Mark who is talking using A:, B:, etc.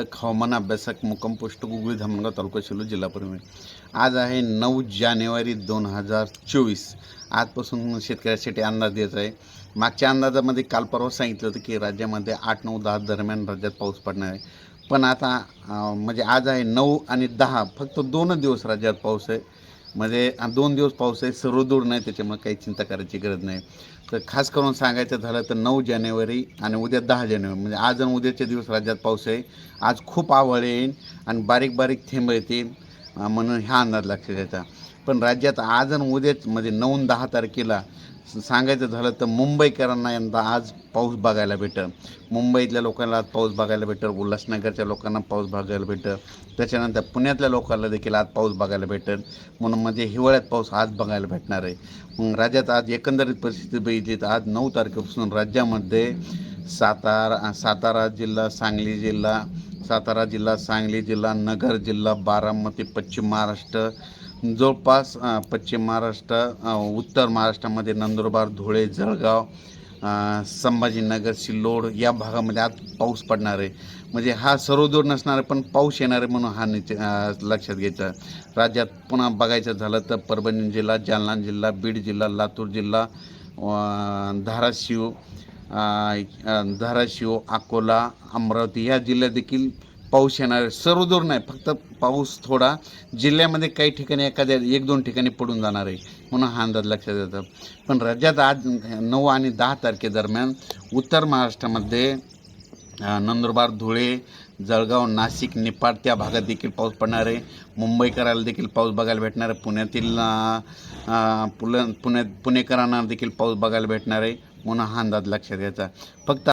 A: खडक हवामान अभ्यासक मुक्काम पोस्ट गुगळी धामणगाव तालुका शिलो जिल्हा परभणी. आज आहे नऊ जानेवारी दोन हजार चोवीस. आजपासून शेतकऱ्यासाठी अंदाज द्यायचा आहे. मागच्या अंदाजामध्ये काल परवा सांगितलं होतं की राज्यामध्ये आठ नऊ दहा दरम्यान राज्यात पाऊस पडणार आहे. पण आता म्हणजे आज आहे नऊ आणि दहा. फक्त दोनच दिवस राज्यात पाऊस आहे. म्हणजे दोन दिवस पाऊस आहे सर्वदूर नाही त्याच्यामुळे काही चिंता करायची गरज नाही. तर खास करून सांगायचं झालं तर नऊ जानेवारी आणि उद्या दहा जानेवारी म्हणजे आज आणि उद्याचे दिवस राज्यात पाऊस आहे. आज खूप आवड येईल आणि बारीक बारीक थेंब येतील म्हणून ह्या अंदाज लक्षात घ्यायचा पण राज्यात आज आणि उद्याच म्हणजे नऊ दहा तारखेला सांगायचं झालं तर मुंबईकरांना यंदा आज पाऊस बघायला भेटल. मुंबईतल्या लोकांना आज पाऊस बघायला भेटल. उल्हासनगरच्या लोकांना पाऊस बघायला भेटल. त्याच्यानंतर पुण्यातल्या लोकांना देखील आज पाऊस बघायला भेटेल. म्हणून म्हणजे हिवाळ्यात पाऊस आज बघायला भेटणार आहे. मग राज्यात आज एकंदरीत परिस्थिती बघितली तर आज नऊ तारखेपासून राज्यामध्ये सातारा सातारा जिल्हा सांगली जिल्हा सातारा जिल्हा सांगली जिल्हा नगर जिल्हा बारामती पश्चिम महाराष्ट्र जवळपास पश्चिम महाराष्ट्र उत्तर महाराष्ट्रामध्ये नंदुरबार धुळे जळगाव संभाजीनगर सिल्लोड या भागामध्ये आज पाऊस पडणार आहे. म्हणजे हा सर्वदूर नसणार आहे पण पाऊस येणार आहे म्हणून हा निच लक्षात घ्यायचा. राज्यात पुन्हा बघायचं झालं तर परभणी जिल्हा जालना जिल्हा बीड जिल्हा लातूर जिल्हा धाराशिव धाराशिव अकोला अमरावती या जिल्ह्यात देखील पाऊस येणार आहे. सर्वदूर नाही फक्त पाऊस थोडा. जिल्ह्यामध्ये काही ठिकाणी एखाद्या एक दोन ठिकाणी पडून जाणार आहे. म्हणून हा अंदाज लक्षात येतं. पण राज्यात आज नऊ आणि दहा तारखेदरम्यान उत्तर महाराष्ट्रामध्ये नंदुरबार धुळे जळगाव नाशिक निपाड त्या भागात देखील पाऊस पडणार आहे. मुंबईकराला देखील पाऊस बघायला भेटणार आहे. पुण्यातील पुल पुण्यात पुणेकरांना देखील पाऊस बघायला भेटणार आहे. म्हणून हा अंदाज लक्षात घ्यायचा फक्त